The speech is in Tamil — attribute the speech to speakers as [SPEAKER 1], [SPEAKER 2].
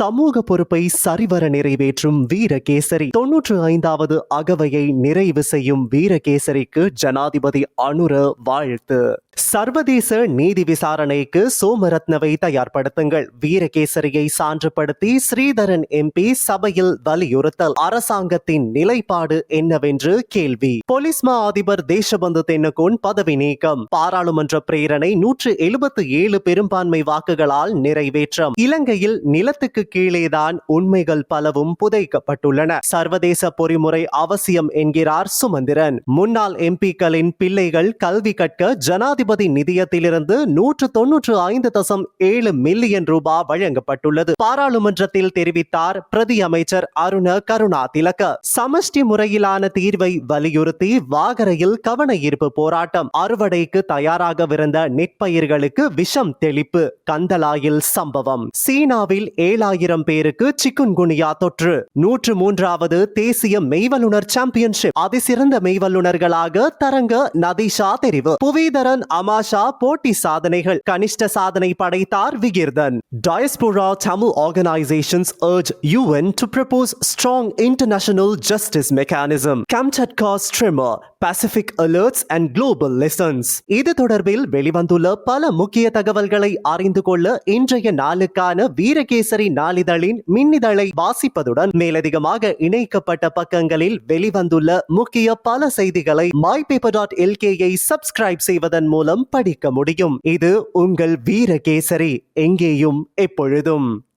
[SPEAKER 1] சமூக பொறுப்பை சரிவர நிறைவேற்றும் வீரகேசரி. தொன்னூற்று ஐந்தாவது அகவையை நிறைவு செய்யும் வீரகேசரிக்கு ஜனாதிபதி அனுர வாழ்த்து. சர்வதேச நீதி விசாரணைக்கு சோமரத்னவை தயார்படுத்துங்கள். வீரகேசரியை சான்றுபடுத்தி ஸ்ரீதரன் எம்பி சபையில் வலியுறுத்தல். அரசாங்கத்தின் நிலைப்பாடு என்னவென்று கேள்வி. போலீஸ் மா அதிபர் தேசபந்து தென்னகோன் பதவி நீக்கம். பாராளுமன்ற பிரேரணை நூற்று எழுபத்து ஏழு பெரும்பான்மை வாக்குகளால் நிறைவேற்றம். இலங்கையில் நிலத்துக்கு கீழேதான் உண்மைகள் பலவும் புதைக்கப்பட்டுள்ளன. சர்வதேச பொறிமுறை அவசியம் என்கிறார் சுமந்திரன். முன்னாள் எம்பிக்களின் பிள்ளைகள் கல்வி கற்க ஜனாதிபதி நிதியத்திலிருந்து நூற்று தொன்னூற்று ஐந்து தசம் ஏழு மில்லியன் ரூபாய் வழங்கப்பட்டுள்ளது. பாராளுமன்றத்தில் தெரிவித்தார் பிரதி அமைச்சர் அருண கருணா திலக்க சமஷ்டி முறையிலான தீர்வை வலியுறுத்தி வாகரையில் கவன ஈர்ப்பு போராட்டம். அறுவடைக்கு தயாராகவிருந்த நெற்பயிர்களுக்கு விஷம் தெளிப்பு. கந்தலாயில் சம்பவம். சீனாவில் ஏழாயிரம் பேருக்கு சிக்குன்குனியா தொற்று. நூற்று மூன்றாவது தேசிய மெய்வல்லுனர் சாம்பியன்ஷிப். அதிசிறந்த மெய்வல்லுனர்களாக தரங்க நதிஷா தெரிவு. புவிதரன் அமாஷா போட்டி சாதனைகள் கனிஷ்ட சாதனை படைத்தார் Vikirthan diaspora Tamil organisations urge UN to propose strong international justice mechanism Kamchatka tremor Pacific alerts and global lessons இது தொடர்பில் வெளிவந்துள்ள பல முக்கிய தகவல்களை அறிந்து கொள்ள இன்றைய நாளுக்கான வீரகேசரி நாளிதழின் மின்னிதழை வாசிப்பதுடன் மேலதிகமாக இணைக்கப்பட்ட பக்கங்களில் வெளிவந்துள்ள முக்கிய பல செய்திகளை mypaper.lk டாட் எல்கேயை சப்ஸ்கிரைப் செய்வதன் மூலம் படிக்க முடியும். இது உங்கள் வீரகேசரி. எங்கேயும் எப்பொழுதும்.